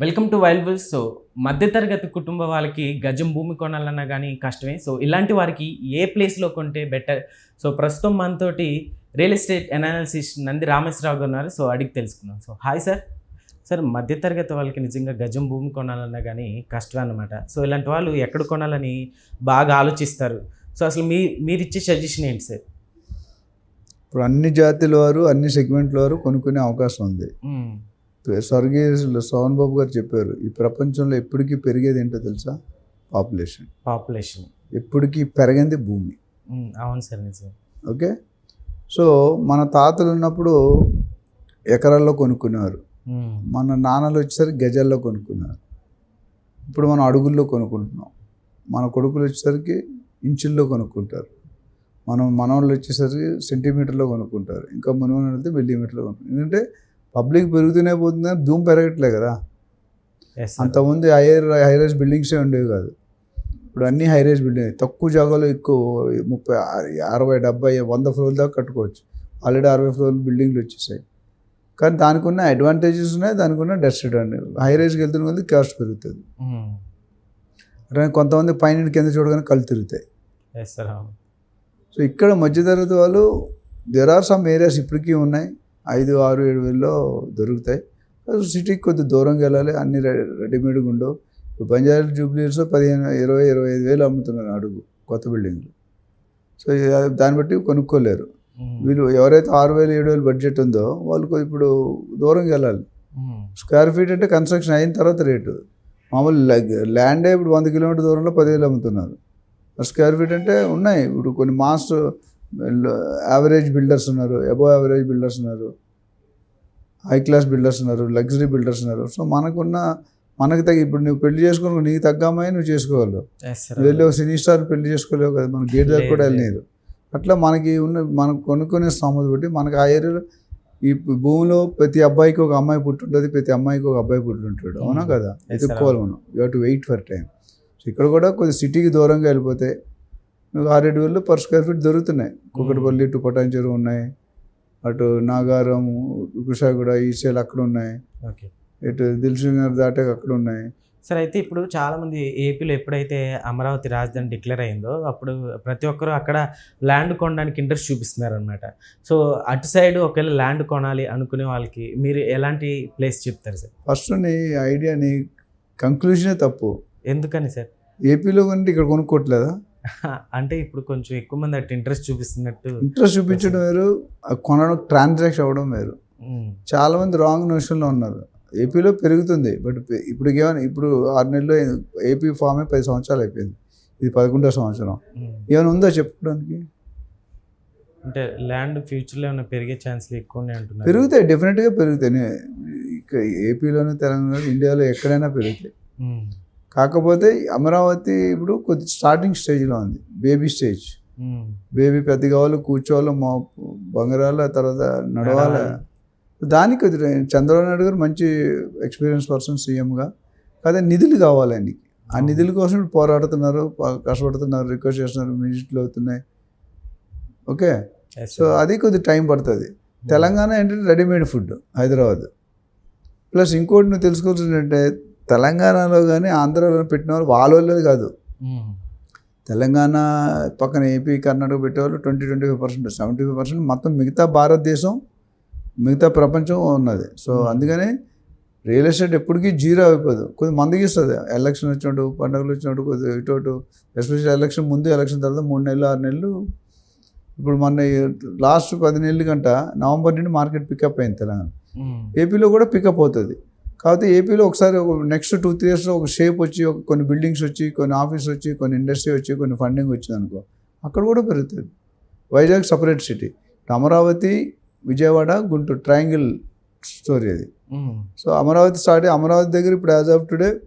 Welcome to wild wills so మధ్యతరగతి కుటుంబ వాళ్ళకి గజం భూమి కొనాలన్నా కానీ కష్టమే. సో ఇలాంటి వారికి ఏ ప్లేస్లో కొంటే బెటర్ సో ప్రస్తుతం మనతోటి real estate analysis Nandi Rameswara Rao గారు ఉన్నారు. సో అడిగి తెలుసుకుందాం. సో హాయ్ సార్ సార్ మధ్యతరగతి వాళ్ళకి నిజంగా గజం భూమి కొనాలన్నా కానీ కష్టమే అన్నమాట. సో ఇలాంటి వాళ్ళు ఎక్కడ కొనాలని బాగా ఆలోచిస్తారు? సో అసలు మీ మీరు ఇచ్చే సజెషన్ ఏంటి సార్ ఇప్పుడు అన్ని జాతుల వారు అన్ని సెగ్మెంట్ల వారు కొనుక్కునే అవకాశం ఉంది. మ్మ్. స్వర్గీయ సోహన్ బాబు గారు చెప్పారు ఈ ప్రపంచంలో ఎప్పటికీ పెరిగేది ఏంటో తెలుసా? పాపులేషన్. పాపులేషన్. ఎప్పటికీ పెరగింది భూమి. అవును సార్ నిజం ఓకే? సో మన తాతలు ఉన్నప్పుడు ఎకరాల్లో కొనుక్కునేవారు. మ్మ్. మన నాన్నలు వచ్చేసరికి గజాల్లో కొనుక్కున్నారు. ఇప్పుడు మనం అడుగుల్లో కొనుక్కుంటున్నాం. మన కొడుకులు వచ్చేసరికి ఇంచుల్లో కొనుక్కుంటారు. మనం మనవాళ్ళు వచ్చేసరికి సెంటీమీటర్లో కొనుక్కుంటారు. ఇంకా మనవాళ్ళు వెళ్తే మిల్లీమీటర్లో కొనుక్కుంటారు. ఎందుకంటే పబ్లిక్ పెరుగుతూనే పోతుంది ధూమ్ పెరగట్లే కదా. అంతకుముందు హైర్ హైరైజ్ బిల్డింగ్సే ఉండేవి కాదు. ఇప్పుడు అన్ని హైరైజ్ బిల్డింగ్ తక్కువ జాగాలో ఎక్కువ ముప్పై అరవై డెబ్బై వంద ఫ్లోర్ దాకా కట్టుకోవచ్చు. ఆల్రెడీ అరవై ఫ్లోర్ బిల్డింగ్లు వచ్చేసాయి. కానీ దానికి ఉన్న అడ్వాంటేజెస్ ఉన్నాయి దానికి ఉన్న డిసడ్వాంటేజ్ హైరైజ్కి వెళ్తున్న కొద్ది కాస్ట్ పెరుగుతుంది. మ్మ్. అట్లా కొంతమంది పైన కింద చూడగానే కళ్ళు తిరుగుతాయి. సో ఇక్కడ మధ్యతరగతి వాళ్ళు దెర్ ఆర్ సమ్ ఏరియాస్ ఇప్పటికీ ఉన్నాయి. ఐదు ఆరు ఏడు వేలలో దొరుకుతాయి. సిటీకి కొద్ది దూరంగా వెళ్ళాలి. అన్ని రె- రెడీమేడ్గా ఉండవు. ఇప్పుడు బంజారా జూబ్లీస్ పదిహేను ఇరవై ఇరవై ఐదు వేలు అమ్ముతున్నారు అడుగు కొత్త బిల్డింగ్లు. సో దాన్ని బట్టి కొనుక్కోలేరు. వీళ్ళు ఎవరైతే ఆరు వేలు ఏడు వేలు బడ్జెట్ ఉందో వాళ్ళకు ఇప్పుడు దూరంగా వెళ్ళాలి. స్క్వేర్ ఫీట్ అంటే కన్స్ట్రక్షన్ అయిన తర్వాత రేటు. మామూలు ల్యాండే ఇప్పుడు వంద కిలోమీటర్ దూరంలో పదివేలు అమ్ముతున్నారు. స్క్వేర్ ఫీట్ అంటే ఉన్నాయి. ఇప్పుడు కొన్ని మాస్ యావరేజ్ బిల్డర్స్ ఉన్నారు అబోవ్ యావరేజ్ బిల్డర్స్ ఉన్నారు హై క్లాస్ బిల్డర్స్ ఉన్నారు లగ్జరీ బిల్డర్స్ ఉన్నారు. సో మనకున్న మనకి తగ్గ ఇప్పుడు నువ్వు పెళ్ళి చేసుకుని నీకు తగ్గ అమ్మాయి నువ్వు నువ్వు వెళ్ళి ఒక సినీ స్టార్ పెళ్ళి చేసుకోలేవు కదా మన గేట్ దగ్గర కూడా లేదు, వెళ్ళలేరు అట్లా మనకి ఉన్న మనం కొనుక్కునే స్థామత బట్టి మనకి ఆ ఏరియాలో ఈ భూమిలో ప్రతి అబ్బాయికి ఒక అమ్మాయి పుట్టుంటుంది ప్రతి అమ్మాయికి ఒక అబ్బాయి పుట్టుంటాడు. అవునా Hmm. కదా. ఎత్తుక్కోవాలి మనం. You to wait for time so ఇక్కడ కూడా కొద్ది సిటీకి దూరంగా వెళ్ళిపోతే మీకు ఆరేడు వేలు పర్ స్క్వేర్ ఫీట్ దొరుకుతున్నాయి. కుక్కటిపల్లి టు పటాన్చెరు ఉన్నాయి. అటు నాగారం కుషాగూడ ఈసేల్ అక్కడ ఉన్నాయి. ఓకే. ఇటు దిల్సునగర్ దాటాక అక్కడ ఉన్నాయి. సార్ అయితే ఇప్పుడు చాలా మంది ఏపీలో ఎప్పుడైతే అమరావతి రాజధాని డిక్లేర్ అయిందో అప్పుడు ప్రతి ఒక్కరు అక్కడ ల్యాండ్ కొనడానికి ఇంట్రెస్ట్ చూపిస్తున్నారు అనమాట సో అటు సైడ్ ఒకవేళ ల్యాండ్ కొనాలి అనుకునే వాళ్ళకి మీరు ఎలాంటి ప్లేస్ చెప్తారు సార్? ఫస్ట్ నీ ఐడియా నీ కంక్లూజనే తప్పు. ఎందుకని సార్? ఏపీలో కంటే ఇక్కడ కొనుక్కోవట్లేదా? అంటే ఇప్పుడు కొంచెం ఎక్కువ మంది అటు ఇంట్రెస్ట్ చూపిస్తున్నట్టు ఇంట్రెస్ట్ చూపించడం వేరు కొనడం ట్రాన్సాక్షన్ అవ్వడం వేరు. చాలా మంది రాంగ్ నోషన్లో ఉన్నారు. ఏపీలో పెరుగుతుంది బట్ ఇప్పుడు ఏమైనా ఇప్పుడు ఆరు నెలల్లో ఏపీ ఫామ్ పది సంవత్సరాలు అయిపోయింది. ఇది పదకొండో సంవత్సరం. ఏమైనా ఉందా చెప్పుకోవడానికి? అంటే ల్యాండ్ ఫ్యూచర్లో ఏమైనా పెరిగే ఛాన్స్లు ఎక్కువ ఉన్నాయి అంటున్నారు పెరుగుతాయి. డెఫినెట్గా పెరుగుతాయి ఏపీలోనే తెలంగాణ ఇండియాలో ఎక్కడైనా పెరుగుతాయి. కాకపోతే అమరావతి ఇప్పుడు కొద్ది స్టార్టింగ్ స్టేజ్లో ఉంది. బేబీ స్టేజ్ బేబీ పెద్ద కావాలి కూర్చోవాలి మా బంగారాల తర్వాత నడవాలి. దానికి చంద్రబాబు నాయుడు గారు మంచి ఎక్స్పీరియన్స్ పర్సన్ సీఎంగా అదే నిధులు కావాలి ఆయనకి. ఆ నిధుల కోసం ఇప్పుడు పోరాడుతున్నారు కష్టపడుతున్నారు రిక్వెస్ట్ చేస్తున్నారు మినిస్టులు అవుతున్నాయి. ఓకే? సో. అది కొద్ది టైం పడుతుంది. తెలంగాణ ఏంటంటే రెడీమేడ్ ఫుడ్ హైదరాబాద్. ప్లస్ ఇంకోటి నువ్వు తెలుసుకోవాల్సింది ఏంటంటే తెలంగాణలో కానీ ఆంధ్రాలో పెట్టిన వాళ్ళు వాళ్ళ కాదు. తెలంగాణ పక్కన ఏపీ కర్ణాటక పెట్టేవాళ్ళు twenty twenty five percent seventy five percent మొత్తం మిగతా భారతదేశం మిగతా ప్రపంచం ఉన్నది. సో. అందుకని రియల్ ఎస్టేట్ ఎప్పటికీ జీరో అయిపోదు. కొద్ది మందికి ఇస్తుంది. ఎలక్షన్ వచ్చినట్టు పండుగలు వచ్చినట్టు కొద్ది ఇటు ఎస్పెషల్ ఎలక్షన్ ముందు ఎలక్షన్ తర్వాత మూడు నెలలు ఆరు నెలలు. ఇప్పుడు మొన్న లాస్ట్ పది నెలల కంట నవంబర్ నుండి మార్కెట్ పికప్ అయింది తెలంగాణ. ఏపీలో కూడా పికప్ అవుతుంది. కాకపోతే ఏపీలో ఒకసారి నెక్స్ట్ టూ త్రీ ఇయర్స్లో ఒక షేప్ వచ్చి ఒక కొన్ని బిల్డింగ్స్ వచ్చి కొన్ని ఆఫీస్ వచ్చి కొన్ని ఇండస్ట్రీ వచ్చి కొన్ని ఫండింగ్ వచ్చింది అనుకో అక్కడ కూడా పెరుగుతుంది. Vizag separate city Amaravati Vijayawada Guntur triangle story అది. సో అమరావతి స్టార్ట్ అమరావతి దగ్గర ఇప్పుడు యాజ్ ఆఫ్ టుడే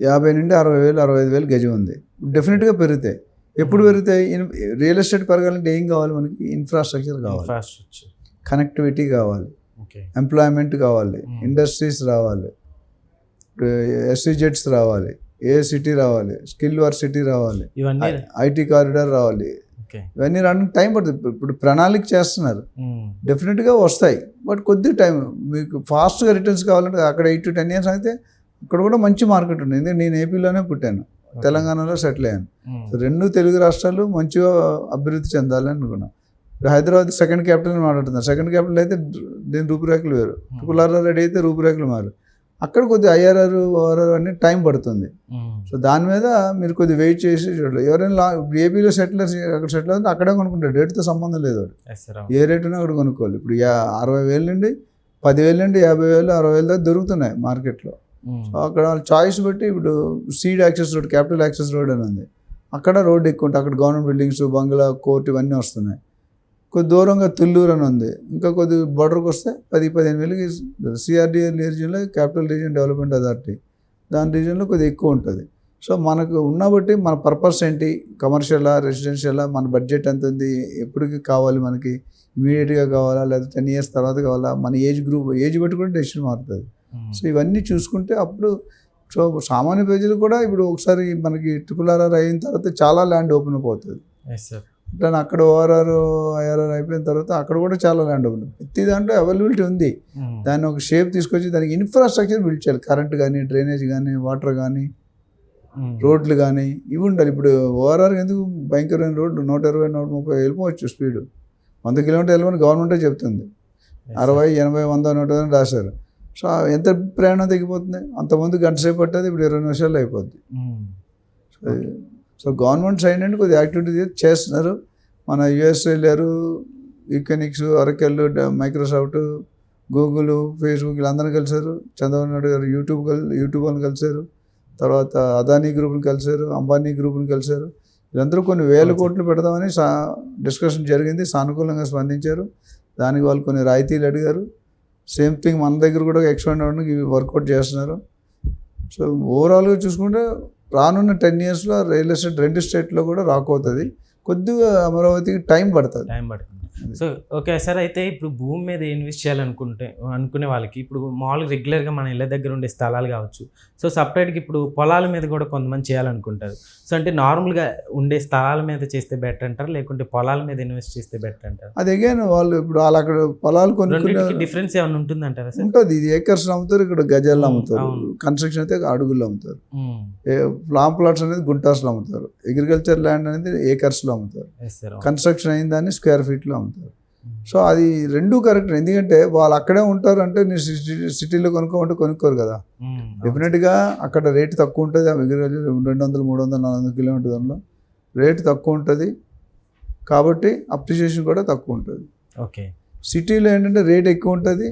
యాభై నుండి అరవై వేలు అరవై ఐదు వేలు గజం ఉంది. డెఫినెట్గా పెరుగుతాయి. ఎప్పుడు పెరుగుతాయి? రియల్ ఎస్టేట్ పెరగాలంటే ఏం కావాలి మనకి? ఇన్ఫ్రాస్ట్రక్చర్ కావాలి. కనెక్టివిటీ కావాలి. ఎంప్లాయ్మెంట్ కావాలి. ఇండస్ట్రీస్ రావాలి. ఎస్సీ జెట్స్ రావాలి. ఏ సిటీ రావాలి. స్కిల్ వర్క్ సిటీ రావాలి. ఇవన్నీ ఐటీ కారిడార్ రావాలి. ఇవన్నీ రావడానికి టైం పడుతుంది. ఇప్పుడు- ప్రణాళిక చేస్తున్నారు. డెఫినెట్గా వస్తాయి. బట్ కొద్ది టైం మీకు ఫాస్ట్గా రిటర్న్స్ కావాలంటే అక్కడ ఎయిట్ టు టెన్ ఇయర్స్ అయితే ఇక్కడ కూడా మంచి మార్కెట్ ఉంది ఎందుకంటే నేను ఏపీలోనే పుట్టాను. తెలంగాణలో సెటిల్ అయ్యాను. రెండు తెలుగు రాష్ట్రాలు మంచిగా అభివృద్ధి చెందాలని అనుకున్నాం. ఇప్పుడు హైదరాబాద్ సెకండ్ క్యాపిటల్ అని మాట్లాడుతున్నారు. సెకండ్ క్యాపిటల్ అయితే దీని రూపురేఖలు వేరు. ట్రిపుల్ రెడీ అయితే రూపురేఖలు మారు. అక్కడ కొద్దిగా ఐఆర్ఆర్ ఓఆర్ఆర్ అన్ని టైం పడుతుంది. సో దాని మీద మీరు కొద్దిగా వెయిట్ చేసి చూడాలి ఎవరైనా లా ఇప్పుడు ఏపీలో సెటిలర్స్ అక్కడ సెటిల్ అవుతే అక్కడే కొనుక్కుంటారు. రేటుతో సంబంధం లేదు వాడు ఏ రేట్ ఉన్నా అక్కడ కొనుక్కోవాలి. ఇప్పుడు యా అరవై వేలు నుండి పదివేలు నుండి యాభై వేలు అరవై వేలు దాకా దొరుకుతున్నాయి మార్కెట్లో. సో అక్కడ చాయిస్ బట్టి ఇప్పుడు seed access road capital access road అని ఉంది. అక్కడ రోడ్ ఎక్కువ ఉంటుంది అక్కడ గవర్నమెంట్ బిల్డింగ్స్ బంగ్లా కోర్టు ఇవన్నీ వస్తున్నాయి. కొద్ది దూరంగా తుల్లూరు అని ఉంది. ఇంకా కొద్ది బోర్డర్కి వస్తే పది పదిహేను వేలకి సిఆర్డిఏ రీజియన్లో క్యాపిటల్ రీజియన్ డెవలప్మెంట్ అథారిటీ దాని రీజియన్లో కొద్దిగా ఎక్కువ ఉంటుంది. సో మనకు ఉన్న బట్టి మన పర్పస్ ఏంటి? కమర్షియలా రెసిడెన్షియలా మన బడ్జెట్ ఎంత ఉంది? ఎప్పటికి కావాలి మనకి? ఇమీడియట్గా కావాలా? లేదా టెన్ ఇయర్స్ తర్వాత కావాలా? మన ఏజ్ గ్రూప్ ఏజ్ బట్టి కూడా డెసిషన్ మారుతుంది సో ఇవన్నీ చూసుకుంటే అప్పుడు సో సామాన్య ప్రజలు కూడా ఇప్పుడు ఒకసారి మనకి ట్రిపుల్ ఆర్ఆర్ అయిన తర్వాత చాలా ల్యాండ్ ఓపెన్ అయిపోతుంది. ఇట్లా అక్కడ ఓఆర్ఆర్ ఐఆర్ఆర్ అయిపోయిన తర్వాత అక్కడ కూడా చాలా ల్యాండ్ ఓపెన్ ప్రతి దాంట్లో అవైలబిలిటీ ఉంది. దాన్ని ఒక షేప్ తీసుకొచ్చి దానికి ఇన్ఫ్రాస్ట్రక్చర్ బిల్డ్ చేయాలి. కరెంట్ కానీ డ్రైనేజ్ కానీ వాటర్ కానీ రోడ్లు కానీ ఇవి ఉండాలి. ఇప్పుడు ఓఆర్ఆర్ ఎందుకు భయంకరమైన రోడ్లు? నూట ఇరవై నూట ముప్పై వెళ్ళిపోవచ్చు స్పీడ్ వంద కిలోమీటర్ వెళ్ళమని గవర్నమెంటే చెప్తుంది. అరవై ఎనభై వంద నూట రాశారు. సో ఎంత ప్రయాణం తగ్గిపోతుంది? అంతకుముందు గంట సేపు పట్టేది ఇప్పుడు ఇరవై నిమిషాలు అయిపోద్ది. సో సో గవర్నమెంట్ సైడ్ నుండి కొద్దిగా యాక్టివిటీ చేస్తున్నారు. మన యుఎస్ వెళ్ళారు Equinix Oracle Microsoft Google Facebook వీళ్ళందరూ కలిశారు. చంద్రబాబు నాయుడు గారు యూట్యూబ్ కల్ యూట్యూబ్ అని కలిశారు. తర్వాత అదానీ గ్రూప్ని కలిశారు అంబానీ గ్రూప్ని కలిశారు. వీళ్ళందరూ కొన్ని వేల కోట్లు పెడదామని సా డిస్కషన్ జరిగింది సానుకూలంగా స్పందించారు. దానికి వాళ్ళు కొన్ని రాయితీలు అడిగారు. సేమ్ థింగ్ మన దగ్గర కూడా ఎక్స్పాండ్ అవ్వడానికి ఇవి వర్కౌట్ చేస్తున్నారు. సో ఓవరాల్గా చూసుకుంటే రానున్న టెన్ ఇయర్స్లో రియల్ ఎస్టేట్ రెండు స్టేట్లో కూడా రాకపోతుంది. కొద్దిగా అమరావతికి టైం పడుతుంది. టైం పడుతుంది. సో ఓకే సార్ అయితే ఇప్పుడు భూమి మీద ఇన్వెస్ట్ చేయాలనుకుంటే అనుకునే వాళ్ళకి ఇప్పుడు మామూలుగా రెగ్యులర్గా మన ఇళ్ళ దగ్గర ఉండే స్థలాలు కావచ్చు. సో సపరేట్గా ఇప్పుడు పొలాల మీద కూడా కొంతమంది చేయాలనుకుంటారు. సో అంటే నార్మల్గా ఉండే స్థలాల మీద చేస్తే బెటర్ అంటారు? లేకుంటే పొలాల మీద ఇన్వెస్ట్ చేస్తే బెటర్ అంటారు? అది అగైన్ వాళ్ళు ఇప్పుడు వాళ్ళు అక్కడ పొలాలు కొనుక్కునే రెండింటికి డిఫరెన్స్ ఏమైనా ఉంటుందంటారా సార్? ఉంటుంది. ఇది ఏకర్స్ అమ్ముతారు ఇక్కడ గజాల్లో అవును, అమ్ముతారు. కన్స్ట్రక్షన్ అయితే అడుగుల్లో అమ్ముతారు. ఫ్లామ్ ప్లాట్స్ అనేది గుంటాస్లో అమ్ముతారు. అగ్రికల్చర్ ల్యాండ్ అనేది ఏకర్స్లో అమ్ముతారు. కన్స్ట్రక్షన్ అయిన దాన్ని స్క్వేర్ ఫీట్లో అమ్ముతారు. సో అది రెండూ కరెక్ట్ ఎందుకంటే వాళ్ళు అక్కడే ఉంటారు అంటే నేను సిటీ సిటీలో కొనుక్కోమంటే కొనుక్కోరు కదా. డెఫినెట్గా అక్కడ రేటు తక్కువ ఉంటుంది. ఆ అగ్రికల్చర్ రెండు వందలు మూడు వందలు నాలుగు వందల కిలోమీటర్ దూరంలో రేటు తక్కువ ఉంటుంది. కాబట్టి అప్రిషియేషన్ కూడా తక్కువ ఉంటుంది. ఓకే. సిటీలో ఏంటంటే రేట్ ఎక్కువ ఉంటుంది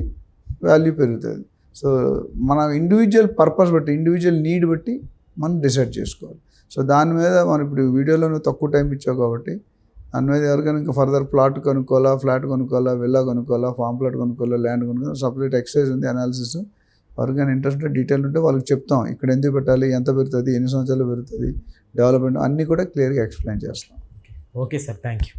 వాల్యూ పెరుగుతుంది. సో మన ఇండివిజువల్ పర్పస్ బట్టి ఇండివిజువల్ నీడ్ బట్టి మనం డిసైడ్ చేసుకోవాలి. సో దాని మీద మనం ఇప్పుడు వీడియోలో తక్కువ టైం ఇచ్చావు కాబట్టి దాని మీద ఎవరికైనా ఇంకా ఫర్దర్ ప్లాట్ కొనుక్కోవాలా ఫ్లాట్ కొనుక్కోవాలా విల్లా కొనుక్కోవాలా ఫామ్ ప్లాట్ కొనుక్కోవాలా ల్యాండ్ కొనుక్కోవాలా సపరేట్ ఎక్సైజ్ ఉంది అనాలిసిస్ ఎవరికైనా ఇంట్రెస్ట్ ఉంటే డీటెయిల్ ఉంటే వాళ్ళకి చెప్తాం. ఇక్కడ ఎందుకు పెట్టాలి ఎంత పెరుగుతుంది ఎన్ని సంవత్సరాలు పెరుగుతుంది డెవలప్మెంట్ అన్నీ కూడా క్లియర్గా ఎక్స్ప్లెయిన్ చేస్తాం. Okay sir thank you